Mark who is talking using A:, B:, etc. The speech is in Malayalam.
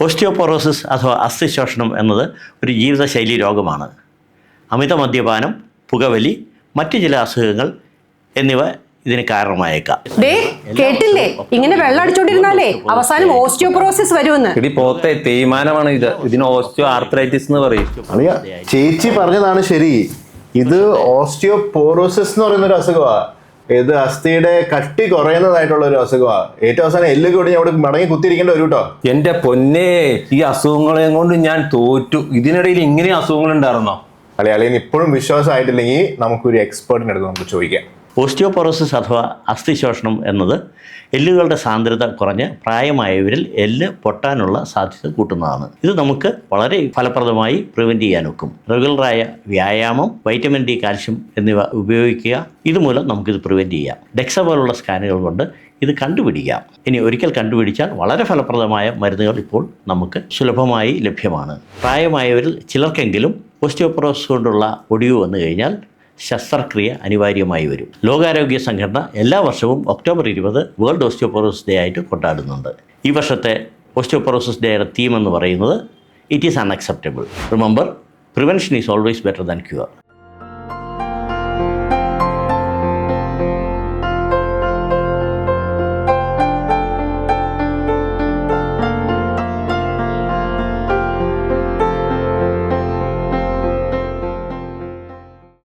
A: ഓസ്റ്റിയോപൊറോസിസ് അഥവാ അസ്ഥിശോഷണം എന്നത് ഒരു ജീവിതശൈലി രോഗമാണ്. അമിത മദ്യപാനം പുകവലി മറ്റു ചില അസുഖങ്ങൾ എന്നിവ ഇതിന് കാരണമായേക്കാം.
B: ദേ കേട്ടില്ലേ? ഇങ്ങനെ വെള്ളം അടിച്ചോണ്ടിരുന്നാലേ അവസാനം ഓസ്റ്റിയോപ്രോസിസ് വരുമെന്ന്.
C: ഇടി പോത്തെ തേയ്മാനമാണ് ഇത്. ഇതിന് ഓസ്റ്റിയോ ആർത്രൈറ്റിസ് എന്ന് പറയും.
D: അളിയ ചേച്ചി പറഞ്ഞതാണ് ശരി. ഇത് ഓസ്റ്റിയോപോറോസിസ് എന്ന് പറയുന്ന ഒരു അസുഖമാ. ഇത് അസ്ഥിയുടെ കട്ടി കുറയുന്നതായിട്ടുള്ള ഒരു അസുഖമാണ് ഏറ്റവും അവസാനം എല്ല് കൂടി അവിടെ മടങ്ങി കുത്തിയിരിക്കേണ്ട ഒരു കേട്ടോ.
C: എന്റെ പൊന്നെ ഈ അസുഖങ്ങളെയും കൊണ്ട് ഞാൻ തോറ്റു. ഇതിനിടയിൽ ഇങ്ങനെ അസുഖങ്ങൾ ഉണ്ടായിരുന്നോ
D: അല്ലെ അല്ലെങ്കിൽ ഇപ്പോഴും വിശ്വാസമായിട്ടില്ലെങ്കിൽ നമുക്കൊരു എക്സ്പേർട്ടിനടുത്ത് അടുത്ത് നമുക്ക് ചോദിക്കാം.
A: ഓസ്റ്റിയോപൊറോസിസ് അഥവാ അസ്ഥിശോഷണം എന്നത് എല്ലുകളുടെ സാന്ദ്രത കുറഞ്ഞ് പ്രായമായവരിൽ എല്ല് പൊട്ടാനുള്ള സാധ്യത കൂട്ടുന്നതാണ്. ഇത് നമുക്ക് വളരെ ഫലപ്രദമായി പ്രിവെന്റ് ചെയ്യാൻ ഒക്കും. റെഗുലറായ വ്യായാമം വൈറ്റമിൻ ഡി കാൽഷ്യം എന്നിവ ഉപയോഗിക്കുക. ഇതുമൂലം നമുക്കിത് പ്രിവെന്റ് ചെയ്യാം. ഡെക്സ പോലുള്ള സ്കാനുകൾ കൊണ്ട് ഇത് കണ്ടുപിടിക്കാം. ഇനി ഒരിക്കൽ കണ്ടുപിടിച്ചാൽ വളരെ ഫലപ്രദമായ മരുന്നുകൾ ഇപ്പോൾ നമുക്ക് സുലഭമായി ലഭ്യമാണ്. പ്രായമായവരിൽ ചിലർക്കെങ്കിലും ഓസ്റ്റിയോപൊറോസിസ് കൊണ്ടുള്ള ഒടിവ് വന്നു കഴിഞ്ഞാൽ ശസ്ത്രക്രിയ അനിവാര്യമായി വരും. ലോകാരോഗ്യ സംഘടന എല്ലാ വർഷവും ഒക്ടോബർ ഇരുപത് വേൾഡ് ഓസ്റ്റിയോപൊറോസിസ് ഡേ ആയിട്ട് കൊണ്ടാടുന്നുണ്ട്. ഈ വർഷത്തെ ഓസ്റ്റിയോപൊറോസിസ് ഡേയുടെ തീം എന്ന് പറയുന്നത് it is unacceptable remember prevention is always better than cure